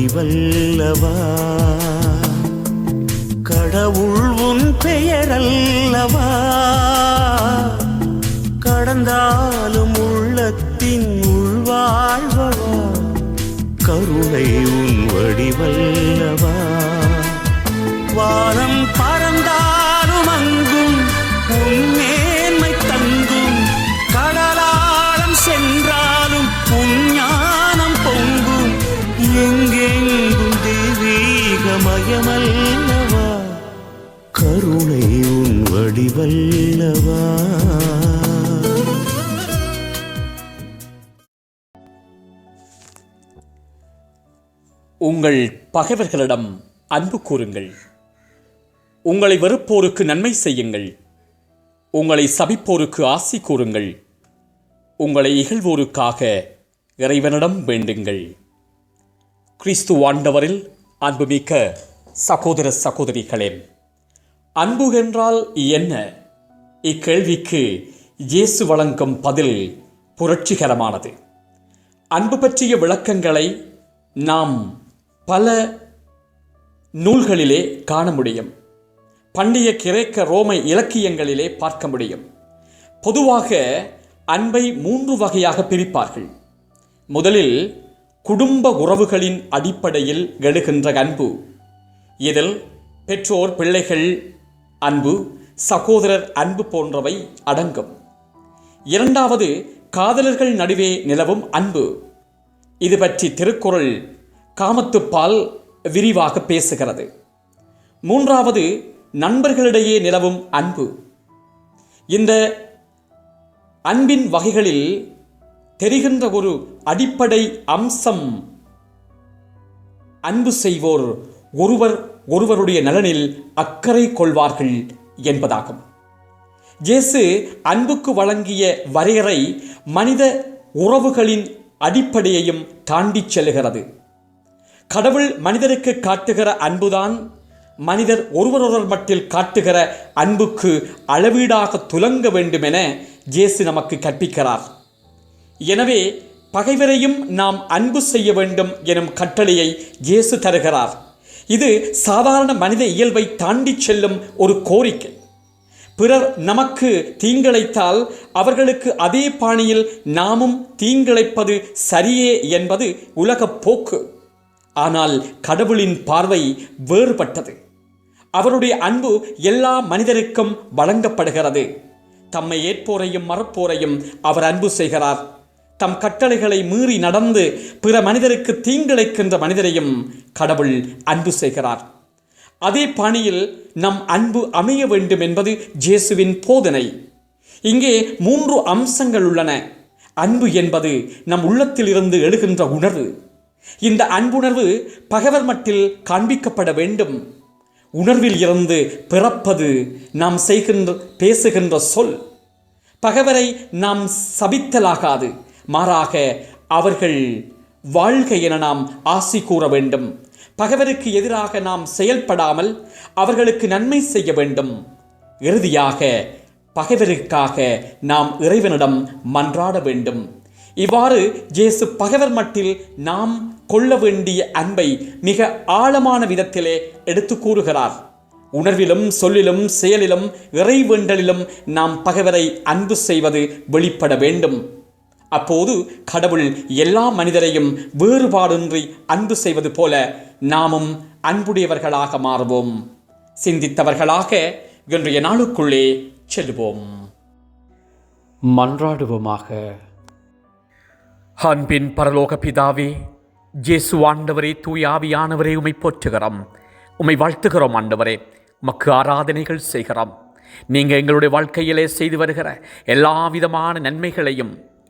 வடிவல்லவா கடவுள் உன் பெயரல்லவா? கடந்தாலும் உள்ளத்தின் உள்வாழ்வா கருணை உன் வடிவல்லவா? வானம் பறந்த மாயமல்லவா? கருணை உன் வடிவல்லவா? உங்கள் பகைவர்களிடம் அன்பு கூறுங்கள். உங்களை வெறுப்போருக்கு நன்மை செய்யுங்கள். உங்களை சபிப்போருக்கு ஆசி கூறுங்கள். உங்களை இகழ்வோருக்காக இறைவனிடம் வேண்டுங்கள். கிறிஸ்து ஆண்டவரில் அன்புமிக்க சகோதர சகோதரிகளே அன்பு என்றால் என்ன? இக்கேள்விக்கு இயேசு வழங்கும் பதில் புரட்சிகரமானது. அன்பு பற்றிய விளக்கங்களை நாம் பல நூல்களிலே காண முடியும். பண்டைய கிரேக்க ரோமை இலக்கியங்களிலே பார்க்க முடியும். பொதுவாக அன்பை மூன்று வகையாக பிரிப்பார்கள். முதலில் குடும்ப உறவுகளின் அடிப்படையில் எழுகின்ற அன்பு. இதில் பெற்றோர் பிள்ளைகள் அன்பு சகோதரர் அன்பு போன்றவை அடங்கும். இரண்டாவது காதலர்கள் நடுவே நிலவும் அன்பு. இது பற்றி திருக்குறள் காமத்துப்பால் விரிவாக பேசுகிறது. மூன்றாவது நண்பர்களிடையே நிலவும் அன்பு. இந்த அன்பின் வகைகளில் தெரிகின்ற ஒரு அடிப்படை அம்சம். அன்பு செய்வோர் ஒருவர் ஒருவருடைய நலனில் அக்கறை கொள்வார்கள் என்பதாகும். இயேசு அன்புக்கு வழங்கிய வரையறை மனித உறவுகளின் அடிப்படையையும் தாண்டிச் செல்கிறது கடவுள் மனிதருக்கு காட்டுகிற அன்புதான் மனிதர் ஒருவரொருவர் மட்டில் காட்டுகிற அன்புக்கு அளவீடாக துலங்க வேண்டுமென இயேசு நமக்கு கற்பிக்கிறார். எனவே பகைவரையும் நாம் அன்பு செய்ய வேண்டும் எனும் கட்டளையை இயேசு தருகிறார். இது சாதாரண மனித இயல்பை தாண்டிச் செல்லும் ஒரு கோரிக்கை. பிறர் நமக்கு தீங்கிழைத்தால் அவர்களுக்கு அதே பாணியில் நாமும் தீங்கிழைப்பது சரியே என்பது உலகப் போக்கு. ஆனால் கடவுளின் பார்வை வேறுபட்டது. அவருடைய அன்பு எல்லா மனிதருக்கும் வழங்கப்படுகிறது. தம்மை ஏற்போரையும் மறப்போரையும் அவர் அன்பு செய்கிறார். தம் கட்டளைகளை மீறி நடந்து பிற மனிதருக்கு தீங்கிழைக்கின்ற மனிதரையும் கடவுள் அன்பு செய்கிறார். அதே பாணியில் நம் அன்பு அமைய வேண்டும் என்பது ஜேசுவின் போதனை. இங்கே மூன்று அம்சங்கள் உள்ளன. அன்பு என்பது நம் உள்ளத்தில் இருந்து எழுகின்ற உணர்வு. இந்த அன்புணர்வு பகைவர் மட்டில் காண்பிக்கப்பட வேண்டும். உணர்வில் இருந்து பிறப்பது நாம் செய்கின்ற பேசுகின்ற சொல். பகைவரை நாம் சபித்தலாகாது. மாறாக அவர்கள் வாழ்க என நாம் ஆசி கூற வேண்டும். பகைவருக்கு எதிராக நாம் செயல்படாமல் அவர்களுக்கு நன்மை செய்ய வேண்டும். இறுதியாக பகைவருக்காக நாம் இறைவனிடம் மன்றாட வேண்டும். இவ்வாறு ஜேசு பகைவர் மட்டில் நாம் கொள்ள வேண்டிய அன்பை மிக ஆழமான விதத்திலே எடுத்து கூறுகிறார். உணர்விலும் சொல்லிலும் செயலிலும் இறைவேண்டலிலும் நாம் பகைவரை அன்பு செய்வது வெளிப்பட வேண்டும். அப்போது கடவுள் எல்லா மனிதரையும் வேறுபாடின்றி அன்பு செய்வது போல நாமும் அன்புடையவர்களாக மாறுவோம். சிந்தித்தவர்களாக இன்றைய நாளுக்குள்ளே செல்வோம். மன்றாடுவோமாக. அன்பின் பரலோக பிதாவே ஜேசு ஆண்டவரே தூயாவியானவரே உமை போற்றுகிறோம். உமை வாழ்த்துகிறோம் ஆண்டவரே மக்கு ஆராதனைகள் செய்கிறோம். நீங்கள் எங்களுடைய வாழ்க்கையிலே செய்து வருகிற எல்லா விதமான நன்மைகளையும்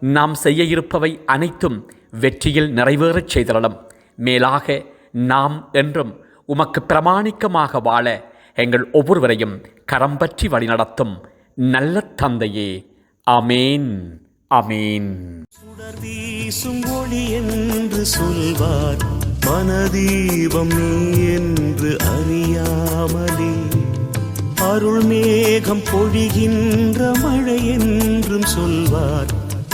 நாம் செய்ய இருப்பவை அனைத்தும் வெற்றியில் நிறைவேறச் செய்திடலாம் மேலாக நாம் என்றும் உமக்கு பிரமாணிக்கமாக வாழ எங்கள் ஒவ்வொருவரையும் கரம் பற்றி வழிநடத்தும் நல்ல தந்தையே. அமேன் அமேன் சுடர் வீசும் ஒளி என்று சொல்வார் மனதீபம் நீ என்று அறியாமலே. அருள் மேகம் பொழிகின்ற மழை என்றும் சொல்வார்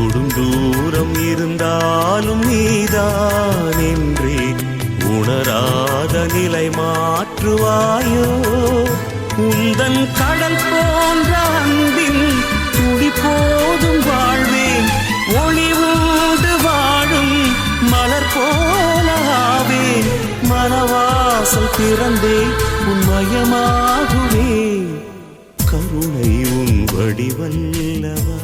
தொடும் தூரம் இருந்தாலும் நீதான் என்றே உணராத நிலை மாற்றுவாயோ? உந்தன் கடல் போன்ற அன்பின் துடி போதும் வாழ்வேன் ஒளிவோடு வாழும் மலர் போலாவேன் மனவாசல் திறந்தே உன்மயமாகுவேன் கருணை உன் வடிவல்லவா?